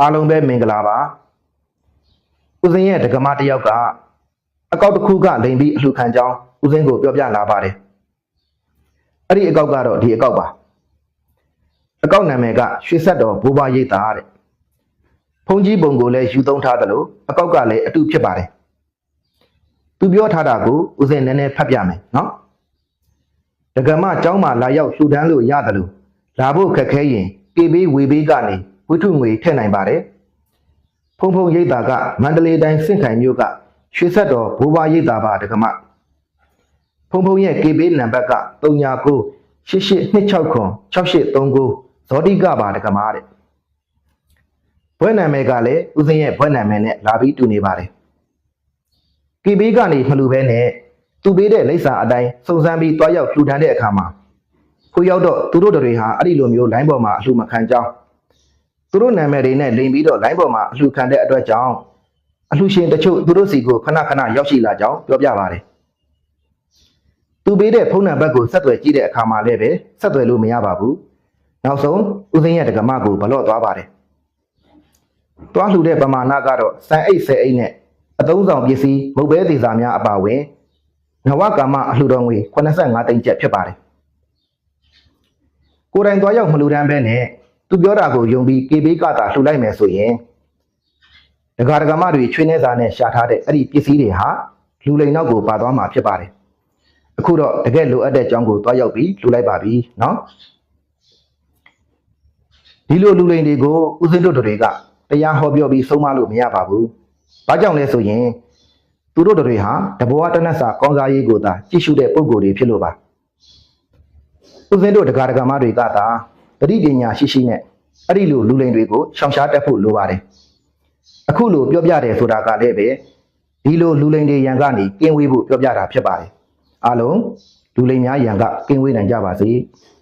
အားလုံးပဲမင်္ဂလာပါဦးစင်းရဲ့ဒကမတစ်ယောက်ကအကောက်တစ်ခုကလိန်ပြီးအလှခံကြောင်းဦးစင်းကိုပြောပြလာပါတယ်အဲ့ဒီအကောက်ကတော့ဒီအကောက်ပါအကောက်နာမည်ကရွှေဆက်တော်ဘိုးဘွားရိပ်သာတဲ့ဖုန်ကြီးပုံကိုလည်းယူသုံးထားသလိုအကောက်ကလည်းအတူဖြစ်ပါတယ်သူပြောထားတာကိုဦးစင်းနည်းနည်းဖတ်ပြမယ်နော်ဒကမเจ้าမှာလာရောက်လှူဒန်းလို့ရတယ်လို့လာဖို့ခက်ခဲရင်ကေဘေးဝေဘေးကနေ ဝိထုငွေထည့်နိုင်ပါတယ်ဖုံဖုံရိပ်သာကမန္တလေးတိုင်းစင့်ခိုင်မြို့ကရွှေဆက်တော်ဘိုးဘွားရိပ်သာပါဒကမဖုံဖုံရဲ့ KB နံပါတ်က39 8826 6839ဇောတိကပါတကမာတဲ့ဘွဲ့နာမည်ကလည်းဦးစင်းရဲ့ဘွဲ့နာမည်နဲ့လာပြီးတူနေပါတယ် KB ကနေမလူပဲနဲ့သူပေးတဲ့လိပ်စာအတိုင်းစုံစမ်းပြီးတွားရောက်လှူဒန်းတဲ့အခါမှာခိုးရောက်တော့သူတို့တွေဟာအဲ့ဒီလိုမျိုးလိုင်းပေါ်မှာအလှမခံကြောင်း သူတို့နာမည်တွေနဲ့လိန်ပြီးတော့လိုင်းပေါ်မှာအလှခံတဲ့အတွက်ကြောင့်အလှရှင်တချို့သူတို့စီကိုခဏခဏရောက်ရှိလာကြောင်းပြောပြပါတယ်သူပေးတဲ့ဖုန်းနံပါတ်ကိုဆက်သွယ်ကြည့်တဲ့အခါမှာလည်းပဲဆက်သွယ်လို့မရပါဘူး။နောက်ဆုံးဦးစင်းရဲ့ဒကမကိုဘလော့သွားပါတယ်။သွားလှူတဲ့ပမာဏကတော့စံအိတ်ဆယ်အိတ်နဲ့အသုံးဆောင်ပစ္စည်းမုတ်ဘဲသေးစာများအပါအဝင်နဝကာမအလှူတော်ငွေ85သိန်းကျပ်ဖြစ်ပါတယ်။ကိုယ်တိုင်သွားရောက်မလှူဒန်းပဲနဲ့ သူပြောတာကိုယုံပြီး KB ကတာလှူလိုက်မယ်ဆိုရင်ဒကာဒကမတွေချွေးနေစာနဲ့ရှာထားတဲ့အဲ့ဒီပစ္စည်းတွေဟာလူလိန်နောက်ကိုပါသွားမှာဖြစ်ပါတယ်။ အခုတော့တကယ်လိုအပ်တဲ့အကြောင်းကိုတွားရောက်ပြီးလှူလိုက်ပါပြီเนาะဒီလိုလူလိန်တွေကိုဦးစင်းတို့တွေကတရားဟောပြောပြီးဆုံးမလို့မရပါဘူး။ဘာကြောင့်လဲဆိုရင်သူတို့တွေဟာတဘောတနတ်စာကောင်းစားရေးကိုသာကြည့်ရှုတဲ့ပုံကိုယ်တွေဖြစ်လို့ပါ။ဦးစင်းတို့တရားဒဂမတွေကသာ တတိပညာရှိရှိနဲ့အဲ့ဒီလိုလူလိန်တွေကိုရှောင်ရှားတတ်ဖို့လိုပါတယ်။အခုလိုပြောပြတယ်ဆိုတာကလည်းပဲဒီလိုလူလိန်တွေရန်ကနေကင်းဝေးဖို့ပြောပြတာဖြစ်ပါတယ်။အားလုံးလူလိမ်များရန်ကကင်းဝေးနိုင်ကြပါစေ။